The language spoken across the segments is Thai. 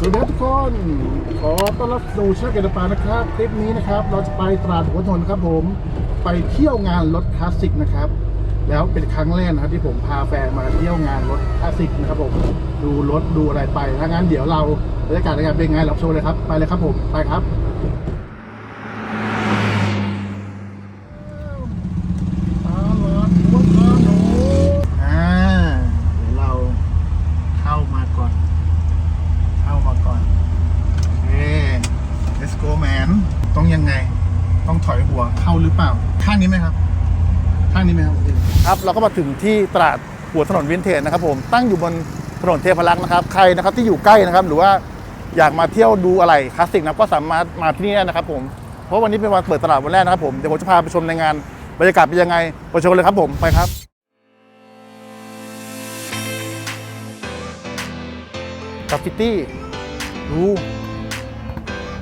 สวัสดีครับทุกคน ขอต้อนรับสู่ช่องเกตปานะครับ คลิปนี้นะครับ เราจะไปตลาดหัวถนนครับผม ไปเที่ยวงานรถคลาสสิกนะครับ แล้วเป็นครั้งแรกนะครับที่ผมพาแฟนมาเที่ยวงานรถคลาสสิกนะครับผม ดูรถดูอะไรไป ถ้างั้นเดี๋ยวเราบรรยากาศในงานเป็นไงรับชมเลยครับ ไปเลยครับผม ไปครับ อ่าเดี๋ยวเราเข้ามาก่อน เข้ามาก่อนโอเค let's go man ต้องยังไง ต้องถอยหัว เปล่าข้างนี้ไหมครับข้างนี้ไหมครับครับเราก็มาถึงที่ตลาดหัวถนนวินเทจนะครับผมตั้งอยู่บนถนนเทพรักษ์นะครับใครนะครับที่อยู่ใกล้นะครับ หรือว่าอยากมาเที่ยวดูอะไรคลาสสิกนะก็สามารถมาที่นี่ได้นะครับผมเพราะวันนี้เป็นวันเปิดตลาดวันแรกนะครับผมเดี๋ยวผมจะพาไปชมในงานบรรยากาศเป็นยังไงไปชมเลยครับผมไปครับกราฟฟิตี้ดู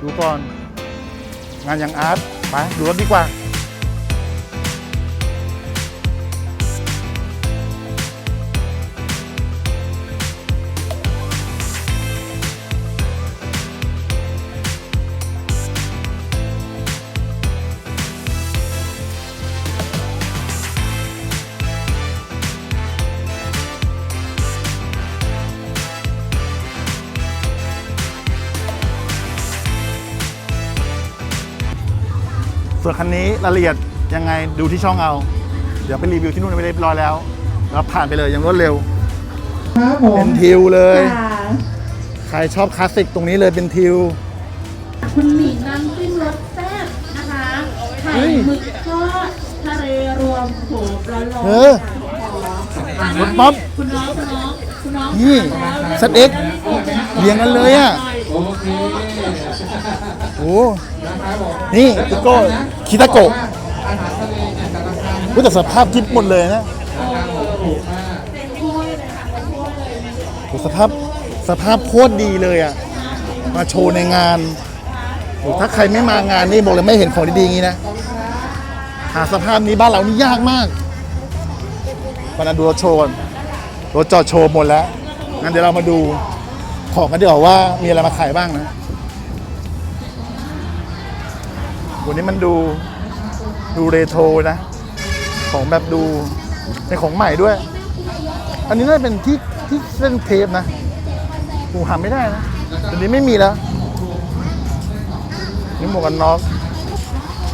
ดูก่อน งานอย่างอาร์ตไปดูรถดีกว่า ส่วนคันนี้รายละเอียดยังไงดูที่ช่องเอา เดี๋ยวไปรีวิวที่นู่นไปเรียบร้อยแล้วแล้วผ่านไปเลยอยังรวดเร็วครับผมเป็นทิวเลย ค่ะใครชอบคลาสสิกตรงนี้เลยเป็นทิว คุณหมี่น้ำจิ้มรสแซ่บนะคะไข่เฮ้ยหมึกทอดทะเลรวมโหร้อนๆเออค่ะรถป๊อปคุณน้องคุณน้องคุณน้องนี่ทานแล้วสเต็กเรียงกันเลยอะโอ้ นี่ติโก้คิตาโกะอุ๊ยแต่สภาพจิ๊บหมดเลยนะสภาพสภาพโคตรดีเลยอะ มาโชว์ในงาน ถ้าใครไม่มางานนี่บอกเลยไม่เห็นของดีๆอย่างนี้นะ หาสภาพนี้บ้านเรานี่ยากมากวันนั้นดูรถโชว์รถจอดโชว์หมดแล้ว งั้นเดี๋ยวเรามาดูของกันดีกว่าว่ามีอะไรมาขายบ้างนะ วันนี้มันดูดูเรโทรนะ ของแบบดูเป็นของใหม่ด้วย อันนี้น่าจะเป็นที่ที่เส้นเทปนะกูหาไม่ได้นะตอนนี้ไม่มีแล้ว นี่หมวกกันน็อก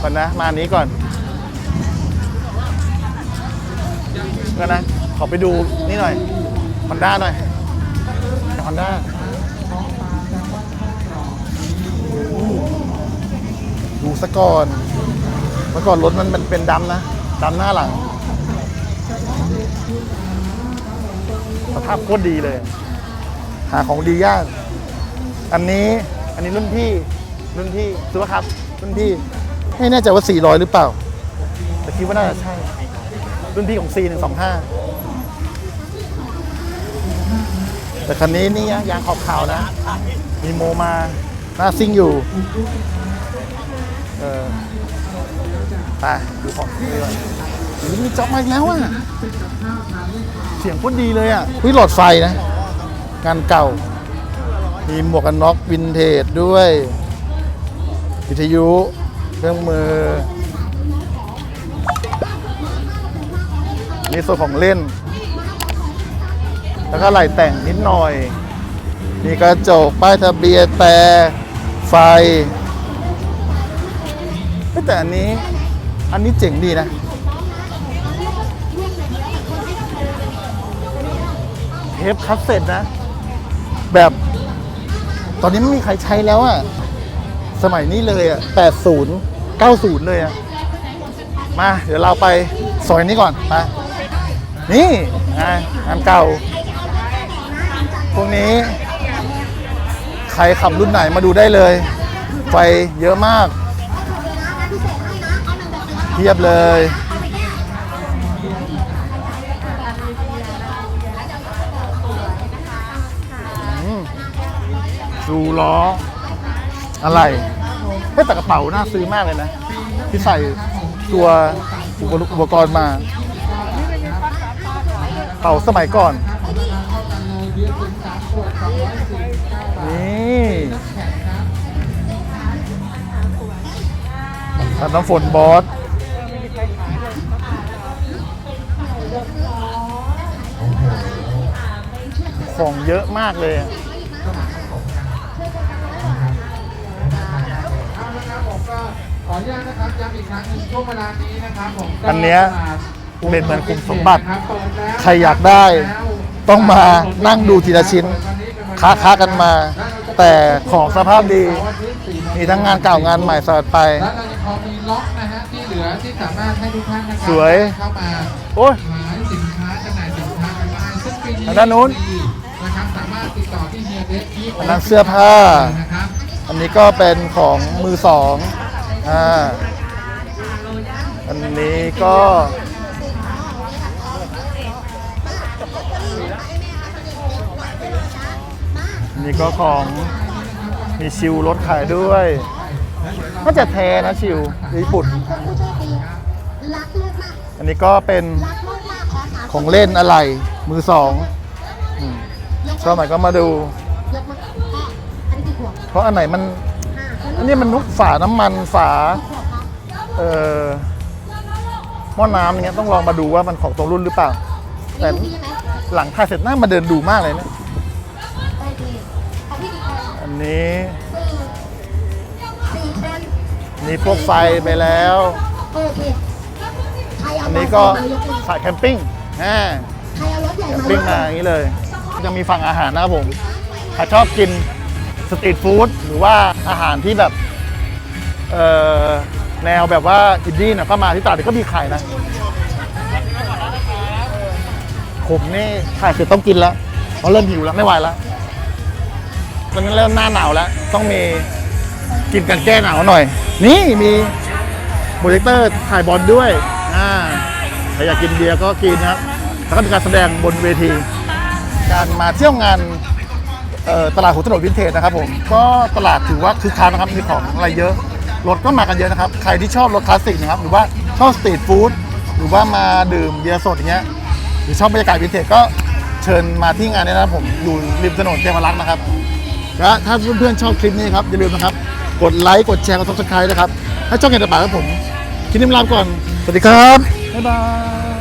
ก่อนนะ มาอันนี้ก่อนก่อนนะ ขอไปดูนี่หน่อยฮอนด้าหน่อยฮอนด้าะก่อนเมื่อก่อนรถมันเป็นปนดำนะดำหน้าหลัง สภาพโคตรดีเลย หาของดียาก อันนี้อันนี้รุ่นพี่รุ่นพี่ซื้อปะครับรุ่นพี่ไม่แน่ใจว่า 400 หรือเปล่า แต่คิดว่าน่าจะใช่ รุ่นพี่ของ C125 แต่คันนี้นี่ยางขอบขาวนะ มีโมมาหน้าซิ่งอยู่ ไปดูของดีกว่าโอ้โหมีจ็อบมาอีกแล้วอะ เสียงโคตรดีเลยอะวิหลอดไฟนะ งานเก่า มีหมวกกันน็อกวินเทจด้วย วิทยุเครื่องมือนี่ส่วนของเล่น แล้วก็ไหลแต่งนิดหน่อยมีกระจกป้ายทะเบียนแต่ไฟแต่อันนี้ อันนี้เจ๋งดีนะเทปคัสเซ็ตนะ แบบตอนนี้ไม่มีใครใช้แล้วอะสมัยนี้เลยอะ80 90 เลยอะมา เดี๋ยวเราไปซอยนี้ก่อนมานี่งานงานเก่า พวกนี้ ใครขับรุ่นไหนมาดูได้เลย ไฟเยอะมาก เทียบเลย ดูล้อ อะไรเฮ้แต่กระเป๋าน่าซื้อมากเลยนะ ที่ใส่ตัวอุปกรณ์มาเป๋าสมัยก่อน นี่น้ำฝนบอส ของเยอะมากเลยอะขออนุญาตนะครับย้ำอีกครั้งหนึงช่วงเวลานี้นะครับผมก็อันเนี้ยเป็นเหมือนคุมสมบัติครับเปิดแล้วใครอยากได้ต้องมานั่งดูทีละชิ้นค้าค้ากันมาแต่ของสภาพดี มีทั้งงานเก่างานใหม่สลัดไป แล้วเรายังพอมีล็อกนะฮะที่เหลือที่สามารถให้ทุกท่านนะครัสวย เข้ามา โอ้ยขา ทางด้านนู้นนะครับสามารถติดต่อที่เฮียเด็กที่อันนั้นเสื้อผ้านะครับอันนี้ก็เป็นของมือสองอ่าอันนี้ก็อันนี้ก็ของมีชิวรถขายด้วยน่าจะแท้นะชิวญี่ปุ่นผู้โชคดีรักลูกมากอันนี้ก็เป็นรักลูกมากขอถามของเล่นอะไร มือสองอืมชอบไหนก็มาดู ยกมาพ่ออันนี้กี่ขวบเพราะอันไหนมัน ห้าอันนี้มันนุกฝาน้ำมันฝา ขวบครับเอ่อหม้อน้ำอย่างเงี้ยต้องลองมาดูว่ามันของตรงรุ่นหรือเปล่า แต่นี่ลูกพี่ใช่ไหมหลังถ่ายเสร็จน่ามาเดินดูมากเลยเนี่ยอเคของพี่กี่คนอันนี้สี่สี่คนนี่พวกไฟไปแล้ว โอเค ใครเอาอันนี้ก็สายแคมปิ้งอ่า ปิ้งมาอย่างนี้เลยยังมีฝั่งอาหารนะครับผมใครชอบกินสตรีทฟู้ดหรือว่าอาหารที่แบบแนวแบบว่าอินดี้นะก็มาที่ตลาดก็มีขายนะผมนี่ถ่ายเสร็จต้องกินแล้วเพราะเริ่มหิวแล้วไม่ไหวแล้วตอนนี้เริ่มหน้าหนาวแล้ว ต้องมีกินกันแก้หนาวหน่อย นี่มีโปรเจคเตอร์ถ่ายบอลด้วยอ่าใครอยากกินเบียร์ก็กินนะครับ แล้วก็มีการแสดงบนเวที การมาเที่ยวงานเอ่อตลาดหัวถนนวินเทจนะครับผมก็ตลาดถือว่าคือคักนะครับมีของอะไรเยอะรถก็มากันเยอะนะครับ ใครที่ชอบรถคลาสสิกนะครับหรือว่าชอบสตรีทฟู้ดหรือว่ามาดื่มเบียร์สดอย่างเงี้ยหรือชอบบรรยากาศวินเทจก็เชิญมาที่งานนี้นะครับผมอยู่ริมถนนเทพรักษ์นะครับและถ้าเพื่อนๆชอบคลิปนี้ครับอย่าลืมนะครับกดไลค์กดแชร์กดซับสไครต์นะครับถ้าชอบเกี่ยวกับป่าครับผมคลิปนี้ลาไปก่อนสวัสดีครับบ๊ายบาย